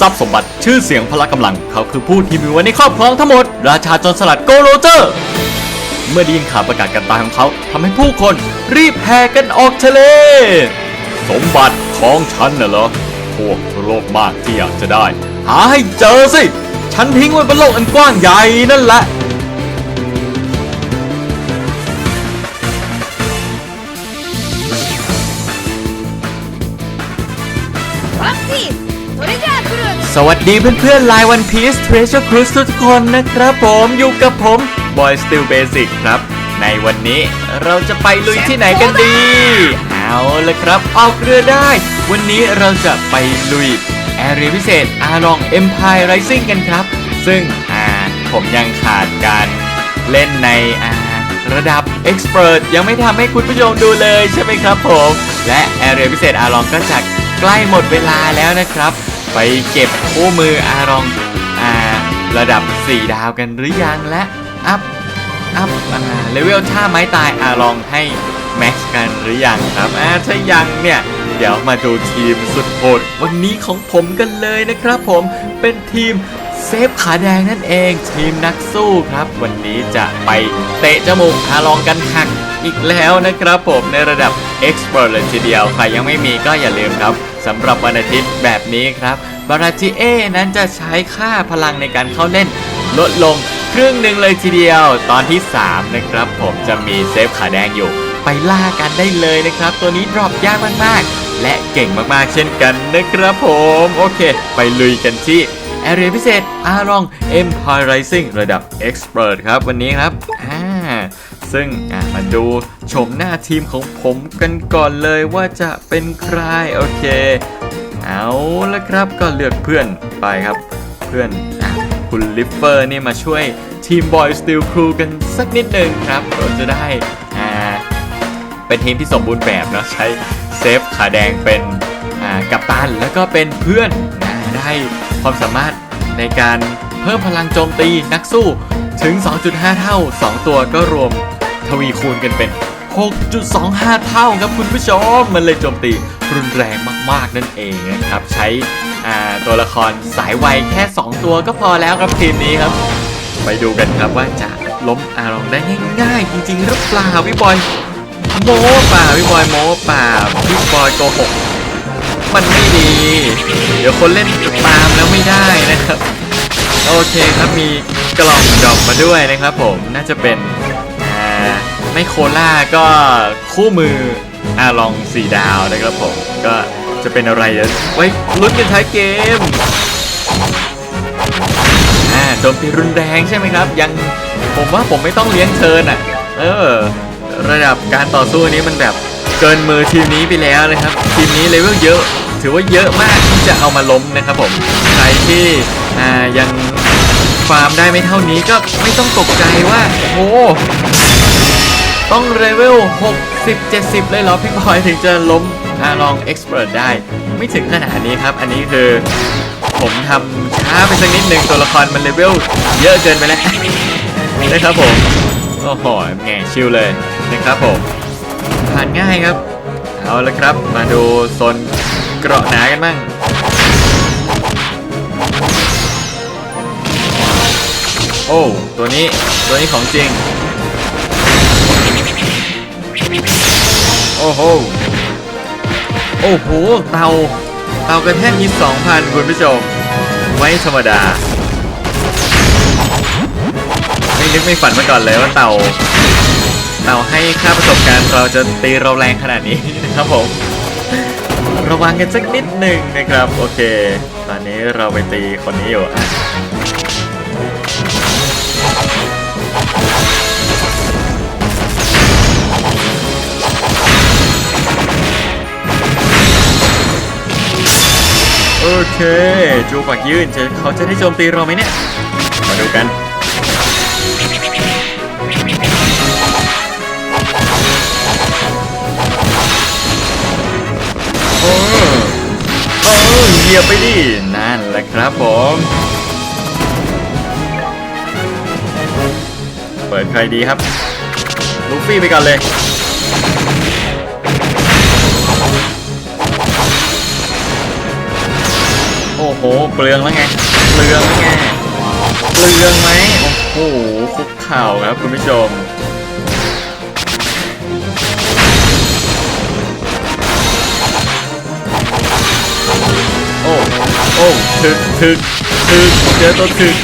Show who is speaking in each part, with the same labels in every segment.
Speaker 1: ทรัพย์สมบัติ ชื่อเสียงพละกำลัง เขาคือผู้ที่มีไว้ในครอบครองทั้งหมด ราชาจรสลัดโกโรเจอร์ เมื่อได้ยินข่าวประกาศการตายของเขาทำให้ผู้คนรีบแห่กันออกทะเล สมบัติของฉันน่ะเหรอ พวกโลภมากที่อยากจะได้ หาให้เจอสิ ฉันทิ้งไว้บนโลกอันกว้างใหญ่นั่นแหละ สวัสดีเพื่อนๆ Line One Piece Treasure Cruise ทุกคนนะครับผมอยู่กับผม Boy Still Basic ครับ ในวันนี้เราจะไปลุยที่ไหนกันดี เอาละครับออกเรือได้ วันนี้เราจะไปลุยแอรีพิเศษอาลอง Empire Rising กันครับ ซึ่งอ่าผมยังขาดการเล่นในอ่าระดับ Expert ยังไม่ทำให้คุณผู้ชมดูเลยใช่ไหมครับผม และแอรีพิเศษอาลองก็จะใกล้หมดเวลาแล้วนะครับ ไปเก็บคู่มืออารองอ่าระดับ 4 ดาวกันหรือยังและอัพอัพอ่าเลเวลท่าไม้ตายอารองให้แม็กซ์กันหรือยังครับอ่าถ้ายังเนี่ยเดี๋ยวมาดูทีมสุดโหดวันนี้ของผมกันเลยนะครับผมเป็นทีมเซฟขาแดงนั่นเองทีมนักสู้ครับ วันนี้จะไปเตะจมูกอารองกันหักอีกแล้วนะครับผมในระดับ Expert เลยทีเดียวใครยังไม่มีก็อย่าลืมครับ สำหรับวันอาทิตย์แบบนี้ครับบาราจิเอนั้นจะใช้ค่าพลังในการเข้าเล่นลดลงครึ่งหนึ่งเลยทีเดียว ตอนที่ 3 นะครับ ผมจะมีเซฟขาแดงอยู่ ไปล่ากันได้เลยนะครับ ตัวนี้ดรอปยากมากๆ และเก่งมากๆ เช่นกันนะครับผม โอเค ไปลุยกันที่แอเรียพิเศษอารอง Empire Rising ระดับ Expert ครับวันนี้ครับอ่าซึ่งอะมาดู ชมหน้าทีมของผมกันก่อนเลยว่าจะเป็นใครโอเค เอาละครับก็เลือกเพื่อนไปครับ เพื่อนอะคุณลิฟเฟอร์นี่มาช่วยทีม Boy Steel Crew กันสักนิดหนึ่งครับเราจะได้อ่าเป็นทีมที่สมบูรณ์แบบเนาะใช้เซฟขาแดงเป็นอ่ากัปตันแล้วก็เป็นเพื่อนนะได้ความสามารถในการเพิ่มพลังโจมตีนักสู้ถึง 2.5 เท่า 2 ตัวก็รวมทวีคูณกันเป็น 6.25 เท่าครับคุณผู้ชม มันเลยโจมตีรุนแรงมากๆนั่นเองนะครับ ใช้ตัวละครสายไวแค่ 2 ตัวก็พอแล้วครับทีมนี้ครับ ไปดูกันครับว่าจะล้มอารองได้ง่ายๆ จริงๆหรือเปล่าพี่บอยโม้ป่าพี่บอยโม้ป่าพี่บอยโกหกมันไม่ดี เดี๋ยวคนเล่นตามแล้วไม่ได้นะครับ โอเคครับมีกล่องดอกมาด้วยนะครับผมน่าจะเป็นอ่า ไม่โคล่าก็คู่มืออาลองสีดาวนะครับผม ก็จะเป็นอะไรเดี๋ยวไว้ลุ้นกันท้ายเกมอ่าโจมตีรุนแรงใช่ไหมครับ ยังผมว่าผมไม่ต้องเลี้ยงเชิญอะ เออ ระดับการต่อสู้นี้มันแบบเกินมือทีมนี้ไปแล้วนะครับ ทีมนี้เลเวลเยอะ ถือว่าเยอะมากที่จะเอามาล้มนะครับผม ใครที่อ่ายังฟาร์มได้ไม่เท่านี้ก็ไม่ต้องตกใจว่า โอ้ ต้องเลเวล 60 70 เลยเหรอพี่บอยถึงจะล้มอาลองเอ็กซ์เพรสได้ ไม่ถึงขนาดนี้ครับ อันนี้คือ ผมทำช้าไปสักนิดหนึ่งตัวละครมันเลเวลเยอะเกินไปแล้วนะครับผม โอ้โหแง่ชิลเลยนะครับผมผ่านง่ายครับ เอาละครับ มาดูโซนเกราะหนากันบ้างโอ้ ตัวนี้ ตัวนี้ของจริง โอ้โห โอ้โห เตา เตากระแทกมี2,000คุณผู้ชม ไม่ธรรมดา ไม่นึกไม่ฝันมาก่อนเลยว่าเต่าเต่าให้ค่าประสบการณ์เราจะตีเราแรงขนาดนี้นะครับผม ระวังกันสักนิดหนึ่งนะครับ โอเค ตอนนี้เราไปตีคนนี้อยู่ เค จูปากยื่นจะเขาจะได้โจมตีเราไหมเนี่ย มาดูกัน โอ้โอ้เหยียบไปดิ นั่นแหละครับผม เปิดใครดีครับ ลูฟี่ไปก่อนเลย อ้โห เปลืองแล้วไง เปลืองแล้วไง เปลืองไหมโอ้โหคุกเข่าครับคุณผู้ชมโอ้ โอ้ถึกถึกถึกเจอตัวถึก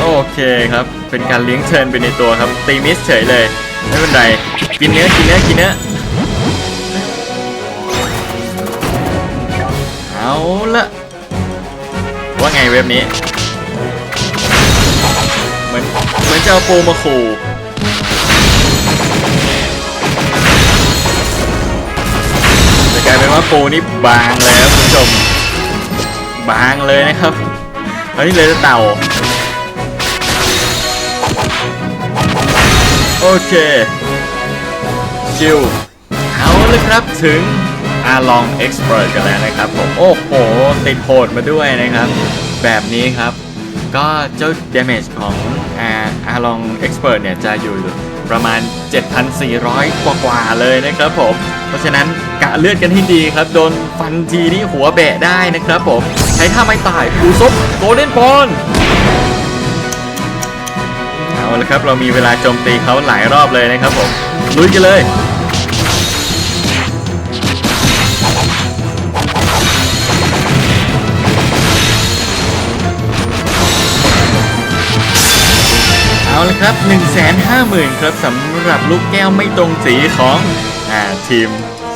Speaker 1: โอเคครับ เป็นการเลี้ยงเชิญไปในตัวครับ ตีมิสเฉยเลย ไม่เป็นไร กินเนื้อ กินเนื้อ กินเนื้อ เอาละ ว่าไงเว็บนี้ เหมือนเหมือนจะเอาปูมาขู่แต่กลายเป็นว่าปูนี่บางเลยครับคุณผู้ชม บางเลยนะครับอันนี้เลยจะเต่า โอเค ชิวเอาเลยครับถึง อาลองเอ็กซ์เพรสกันแล้วนะครับผมโอ้โห ติดโหดมาด้วยนะครับ แบบนี้ครับ ก็เจ้า damage ของอาอาลองเอ็กซ์เพรสเนี่ยจะอยู่ประมาณ 7,400 กว่ากว่าเลยนะครับผม เพราะฉะนั้นกะเลือดกันให้ดีครับ โดนฟันทีนี่หัวแบะได้นะครับผม ใช้ท่าไม่ตายปูซบโกลเด้นบอลเอาละครับ เรามีเวลาโจมตีเขาหลายรอบเลยนะครับผม ลุยกันเลย ครับ 1 5 0 0 0 0 ครับสำหรับลูกแก้วไม่ตรงสีของอ่าทีม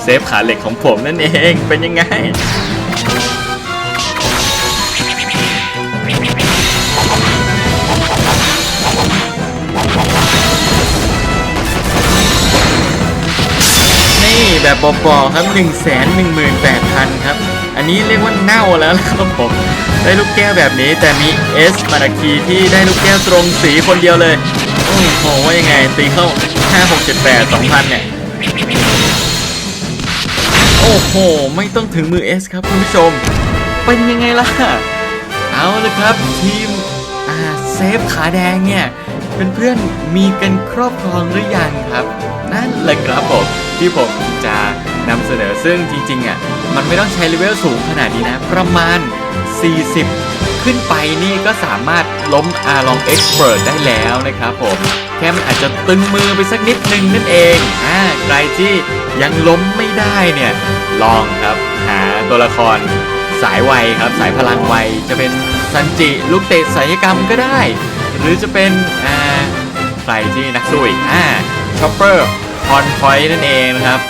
Speaker 1: เซฟขาเหล็กของผมนั่นเองเป็นยังไงนี่แบบปอๆครับ 1 1 8 0 0 0 ครับ อันนี้เรียกว่าเน่าแล้วนะครับผม ได้ลูกแก้วแบบนี้แต่มี S มาราคีที่ได้ลูกแก้วตรงสีคนเดียวเลย โอ้โหว่ายังไงตีเข้า 5 6 7 8 2,000 เนี่ย โอ้โห ไม่ต้องถึงมือ S ครับคุณผู้ชม เป็นยังไงล่ะ เอาเลยครับ ทีมอาเซฟขาแดงเนี่ยเพื่อนๆมีกันครอบครองหรือยังครับ นั่นแหละครับผมที่ผมจะ นำเสนอซึ่งจริงๆอะมันไม่ต้องใช้เลเวลสูงขนาดนี้นะ ประมาณ 40 ขึ้นไปนี่ก็สามารถล้มอาลองเอ็กซ์เพรสได้แล้วนะครับผมแค่มันอาจจะตึงมือไปสักนิดนึงนั่นเองอ่าใครที่ยังล้มไม่ได้เนี่ย ลองครับหาตัวละครสายไวครับสายพลังไวจะเป็นซันจิลูกเตะสายกรรมก็ได้ หรือจะเป็นอ่าใครที่นักสู้อีกอ่าช็อปเปอร์ฮอนพอยต์นั่นเองนะครับ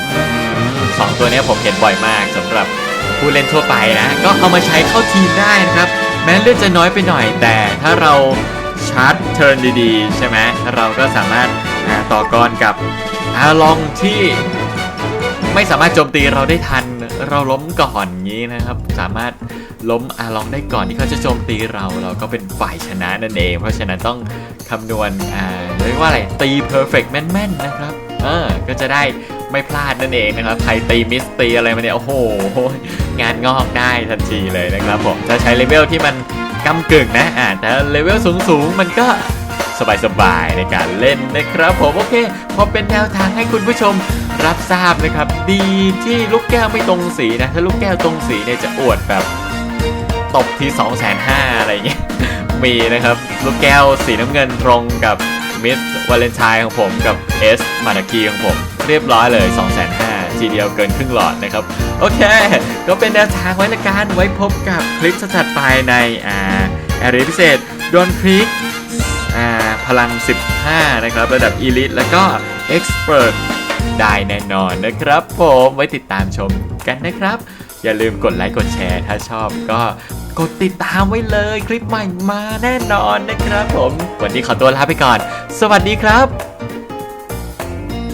Speaker 1: อืมสองตัวนี้ผมเห็นบ่อยมากสำหรับผู้เล่นทั่วไปนะ ก็เอามาใช้เข้าทีมได้นะครับ แม้เลือดจะน้อยไปหน่อยแต่ถ้าเราชาร์จเทิร์นดีๆ ใช่ไหมเราก็สามารถต่อกรกับอาลองที่ไม่สามารถโจมตีเราได้ทันเราล้มก่อนอย่างนี้นะครับ สามารถล้มอาลองได้ก่อนที่เขาจะโจมตีเรา เราก็เป็นฝ่ายชนะนั่นเอง เพราะฉะนั้นต้องคำนวณอ่าเรียกว่าอะไรตีเพอร์เฟกแม่นๆนะครับเออก็จะได้ ไม่พลาดนั่นเองนะครับ ใครตีมิสตีอะไรมาเนี่ย โอ้โห งานงอกได้ทันทีเลยนะครับผม ถ้าใช้เลเวลที่มันกำกึ่งนะ อ่าแต่เลเวลสูงๆ มันก็สบายๆในการเล่นนะครับผมโอเคพอเป็นแนวทางให้คุณผู้ชมรับทราบนะครับ ดีที่ลูกแก้วไม่ตรงสีนะ ถ้าลูกแก้วตรงสีเนี่ยจะอวดแบบตบที่ 2 5 0 0 0อะไรอย่างเงี้ยมีนะครับ ลูกแก้วสีน้ำเงินตรงกับมิสวาเลนไทน์ของผมกับเอสมานาคีของผม เรียบร้อยเลย 2 5 0 0 0ทีเดียวเกินครึ่งหลอดนะครับ โอเค ก็เป็นแนวทางไว้ละกันไว้พบกับคลิปถัดไปในอ่าแอเรียพิเศษดอนคลิกอ่าพลัง 15 นะครับ ระดับ Elite แล้วก็ Expert ได้แน่นอนนะครับ ผมไว้ติดตามชมกันนะครับ อย่าลืมกดไลค์กดแชร์ถ้าชอบก็กดติดตามไว้เลยคลิปใหม่มาแน่นอนนะครับผม วันนี้ขอตัวลาไปก่อน สวัสดีครับ